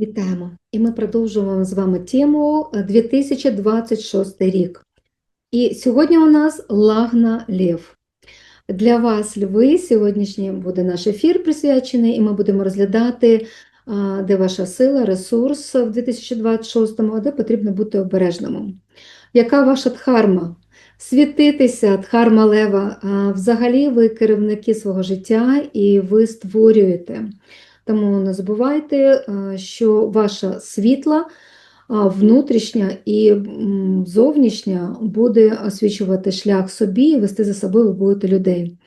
Вітаємо! І ми продовжуємо з вами тему е, 2026 рік. І сьогодні у нас Лагна Лев. Для вас, льви, сьогоднішній буде наш ефір присвячений, і ми будемо розглядати, де ваша сила, ресурс в 2026-му, а де потрібно бути обережному. Яка ваша дхарма? Світитися, дхарма лева. Взагалі ви керівники свого життя і ви створюєте. Тому не забувайте, е, що ваша світла, внутрішня і зовнішня буде освічувати шлях собі і вести за собою будете людей.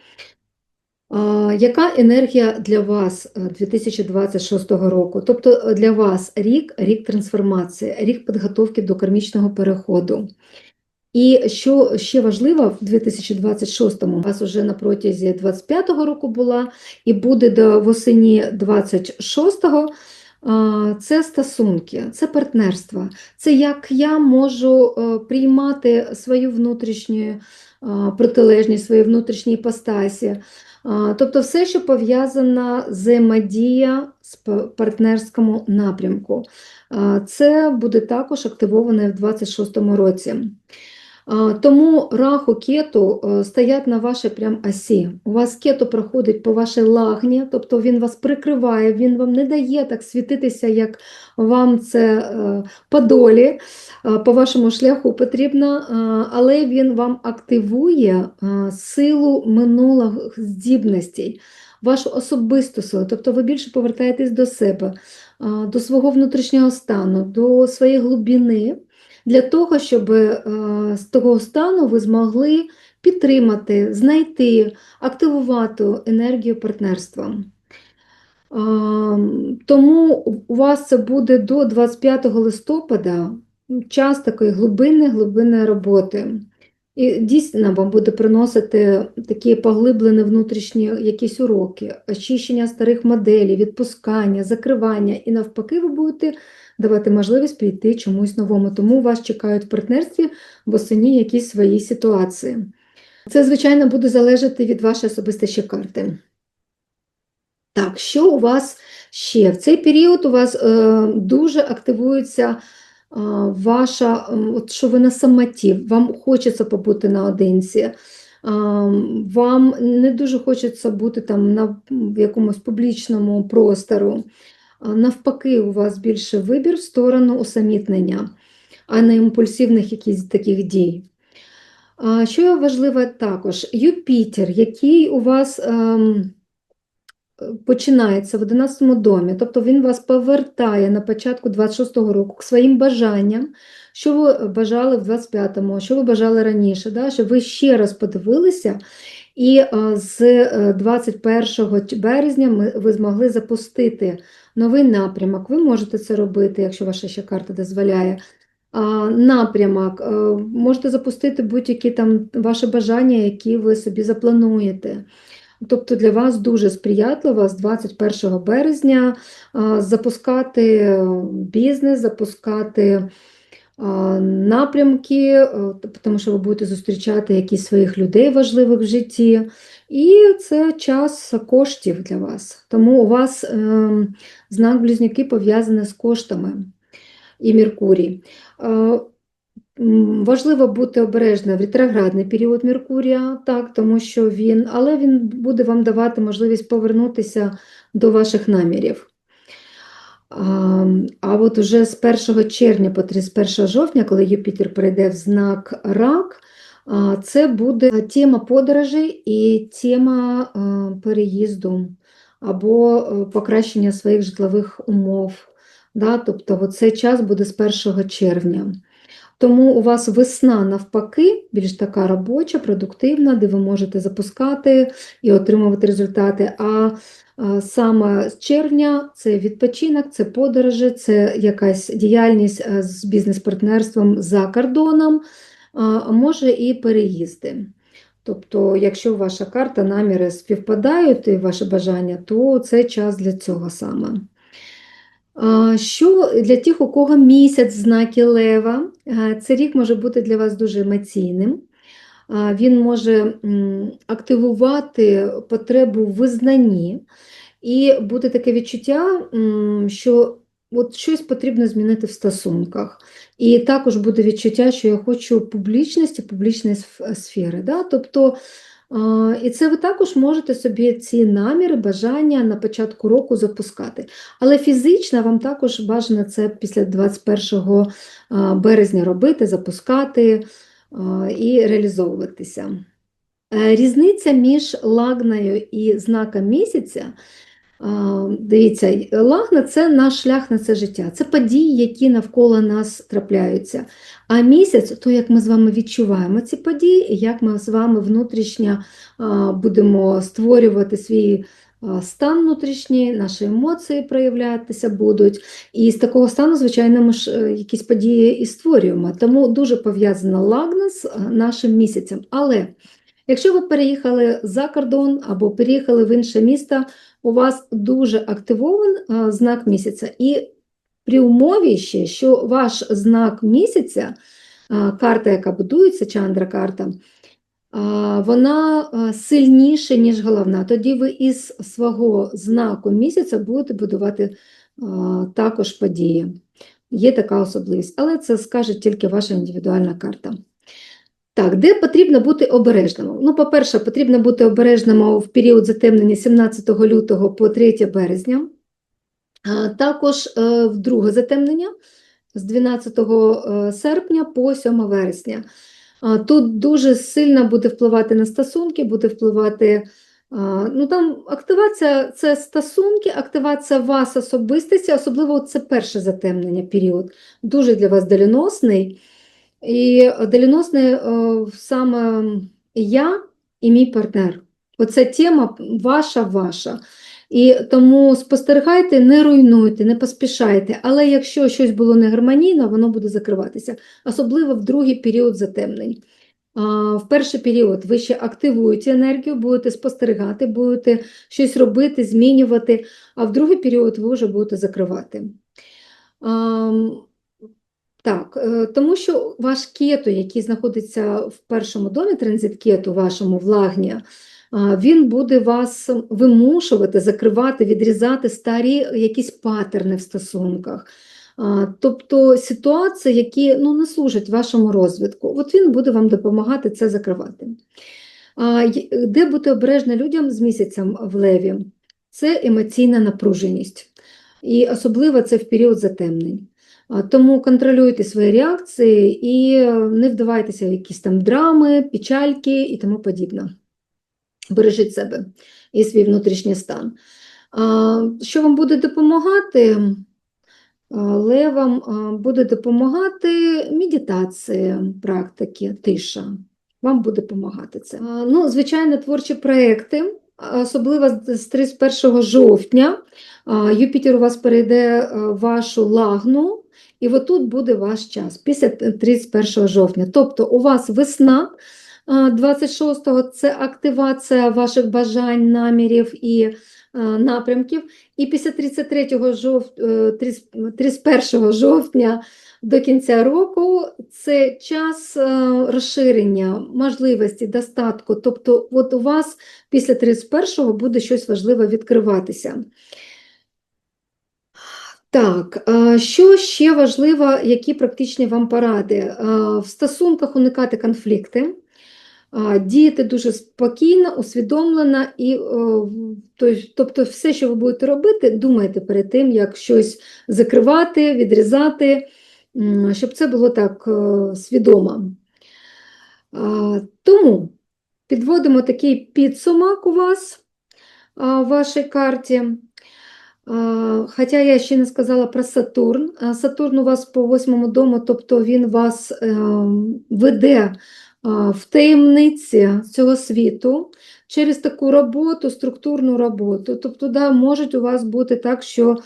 Яка енергія для вас е, 2026 року? Тобто е, для вас рік, рік трансформації, рік підготовки до кармічного переходу. І що ще важливо, в 2026-му у вас вже на протязі 25-го року була, і буде до восені 26-го, це стосунки, це партнерство, це як я можу е, приймати свою внутрішню протилежність, свої внутрішні іпостасі. Тобто все, що пов'язано взаємодія з партнерському напрямку. Це буде також активоване в 26-му році. Тому раху кету е, стоять на вашій прям осі. У вас кету проходить по вашій лагні, тобто він вас прикриває, він вам не дає так світитися, як вам це е, по долі, е, по вашому шляху потрібно, але він вам активує силу минулих здібностей, вашу особисту силу, тобто ви більше повертаєтесь до себе, до свого внутрішнього стану, до своєї глибини для того, щоб е, з того стану ви змогли підтримати, знайти, активувати енергію партнерства. Тому у вас це буде до 25 листопада час такої глибинної роботи. І дійсно вам буде приносити такі поглиблені внутрішні якісь уроки, очищення старих моделей, відпускання, закривання, і навпаки, ви будете давати можливість прийти чомусь новому. Тому вас чекають в партнерстві восені якісь свої ситуації. Це, звичайно, буде залежати від вашої особистої карти. Так, що у вас ще? В цей період у вас е, дуже активується е, ваша, от що ви на самоті, вам хочеться побути наодинці, е, вам не дуже хочеться бути там на в якомусь публічному простору. Навпаки, у вас більше вибір в сторону усамітнення, а не імпульсивних якісь таких дій. Що важливо також, Юпітер, який у вас ем, починається в 11 домі, тобто він вас повертає на початку 26-го року к своїм бажанням, що ви бажали в 25-му, що ви бажали раніше, да? щоб ви ще раз подивилися, і е, з е, 21 березня ми, ви змогли запустити новий напрямок. Ви можете це робити, якщо ваша ще карта дозволяє. Напрямок, е, можете запустити будь-які там ваші бажання, які ви собі заплануєте. Тобто для вас дуже сприятливо з 21 березня запускати е, бізнес, запускати напрямки, е, тому що ви будете зустрічати якісь своїх людей важливих в житті. І це час коштів для вас. Тому у вас е, знак близнюки пов'язаний з коштами і Меркурій. Е, Важливо бути обережним в ретроградний період Меркурія, так, тому що він, але він буде вам давати можливість повернутися до ваших намірів. А, от уже з 1 червня по 31 жовтня, коли Юпітер перейде в знак Рак, це буде тема подорожей і тема переїзду або е, покращення своїх житлових умов. Да? Тобто це час буде з 1 червня. Тому у вас весна навпаки, більш така робоча, продуктивна, де ви можете запускати і отримувати результати. А, саме з червня це відпочинок, це подорожі, це якась діяльність е, з бізнес-партнерством за кордоном, може і переїзди. Тобто, якщо ваша карта, наміри співпадають і ваше бажання, то це час для цього саме. Що для тих, у кого місяць в знакі Лева, е, цей рік може бути для вас дуже емоційним. Він може активувати потребу в визнанні, і буде таке відчуття, що от щось потрібно змінити в стосунках. І також буде відчуття, що я хочу публічності, публічної сф- сфери. Да? Тобто, і це ви також можете собі ці наміри, бажання на початку року запускати. Але фізично вам також бажано це після 21 березня робити, запускати і реалізовуватися. Е, Різниця між лагною і знаком місяця. Дивіться, лагна це наш шлях на це життя, це події, які навколо нас трапляються. А місяць то, як ми з вами відчуваємо ці події, і як ми з вами внутрішньо будемо створювати свій стан внутрішній, наші емоції проявлятися будуть. І з такого стану, звичайно, ми ж е, якісь події і створюємо. Тому дуже пов'язана лагна з е, нашим місяцем. Але якщо ви переїхали за кордон або переїхали в інше місто, у вас дуже активований знак місяця. І при умові ще, що ваш знак місяця, карта, яка будується, чандра карта, вона сильніша, ніж головна. Тоді ви із свого знаку місяця будете будувати також події. Є така особливість, але це скаже тільки ваша індивідуальна карта. Так, де потрібно бути обережним? Ну, по-перше, потрібно бути обережним в період затемнення 17 лютого по 3 березня. А Також е, в друге затемнення з 12 е, серпня по 7 вересня. Тут дуже сильно буде впливати на стосунки, буде впливати. Ну там активація це стосунки, активація вас особистості, особливо це перше затемнення період. Дуже для вас доленосний. І доленосний е, саме я і мій партнер. Оця тема ваша, ваша. І тому спостерігайте, не руйнуйте, не поспішайте. Але якщо щось було негармонійно, воно буде закриватися, особливо в другий період затемнень. В перший період ви ще активуєте енергію, будете спостерігати, будете щось робити, змінювати, а в другий період ви вже будете закривати. Так, е, тому що ваш кету, який знаходиться в першому домі, транзит кету вашому в лагні, він буде вас вимушувати, закривати, відрізати старі якісь патерни в стосунках. Тобто ситуації, які ну, не служать вашому розвитку, от він буде вам допомагати це закривати. Де бути обережно людям з місяцем в леві? Це емоційна напруженість. І особливо це в період затемнень. Тому контролюйте свої реакції і не вдавайтеся в якісь там драми, печальки і тому подібне. Бережіть себе і свій внутрішній стан. Що вам буде допомагати? Але вам буде допомагати медитація, практики, тиша. Вам буде допомагати це. Ну, звичайно, творчі проекти, особливо з з 31 жовтня. Юпітер у вас перейде вашу лагну, і отут буде ваш час після 31 жовтня. Тобто у вас весна. 26-го це активація ваших бажань, намірів і напрямків. І після 33 жов... е, 30 31 жовтня до кінця року це час е, розширення можливості, достатку. Тобто, от у вас після 31-го буде щось важливе відкриватися. Так, що ще важливо, які практичні вам поради? В стосунках уникати конфлікти, діяти дуже спокійно, усвідомлено, і, тобто все, що ви будете робити, думайте перед тим, як щось закривати, відрізати, щоб це було так свідомо. Тому підводимо такий підсумок у вас в вашій карті. Хоча я ще не сказала про Сатурн. Сатурн у вас по восьмому дому, тобто він вас ем, веде в таємниці цього світу через таку роботу, структурну роботу. Тобто, да, може у вас бути так, що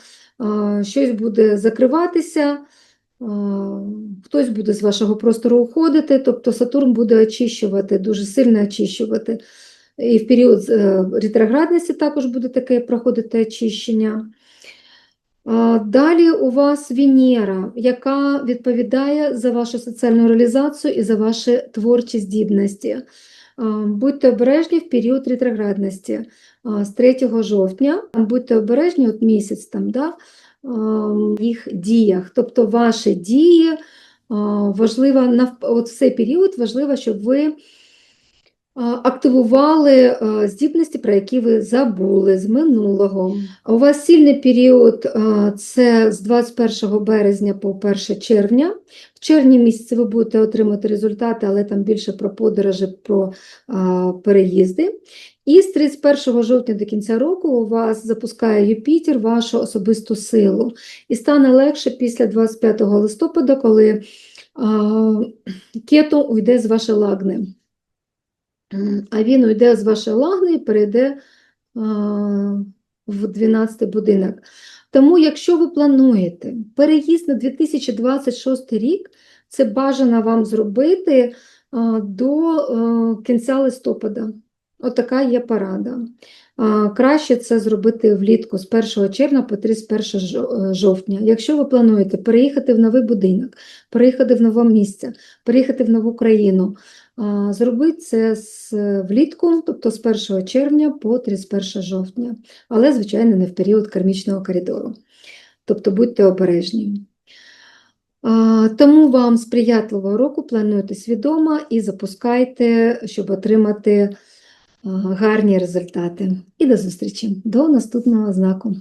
щось буде закриватися, хтось буде з вашого простору уходити, тобто Сатурн буде очищувати, дуже сильно очищувати. І в період е, ретроградності також буде таке проходити очищення. Далі у вас Венера, яка відповідає за вашу соціальну реалізацію і за ваші творчі здібності. Будьте обережні в період ретроградності з 3 жовтня. Будьте обережні от місяць там, да? ем, їх діях. Тобто ваші дії важливо, от в цей період важливо, щоб ви активували здібності, про які ви забули з минулого. У вас сильний період це з 21 березня по 1 червня. В червні місяці ви будете отримати результати, але там більше про подорожі, про переїзди. І з 31 жовтня до кінця року у вас запускає Юпітер вашу особисту силу. І стане легше після 25 листопада, коли кету уйде з вашої лагни. А він уйде з вашої лагни і перейде в 12 будинок. Тому, якщо ви плануєте переїзд на 2026 рік, це бажано вам зробити до кінця листопада. Отака є порада. Краще це зробити влітку з 1 червня по 31 е, жовтня. Якщо ви плануєте переїхати в новий будинок, переїхати в нове місце, переїхати в нову країну, а, зробіть це з влітку, тобто з 1 червня по 31 жовтня, але, звичайно, не в період кармічного коридору. Тобто будьте обережні. Тому вам сприятливого року плануйте свідомо і запускайте, щоб отримати гарні результати. І до зустрічі, до наступного знаку.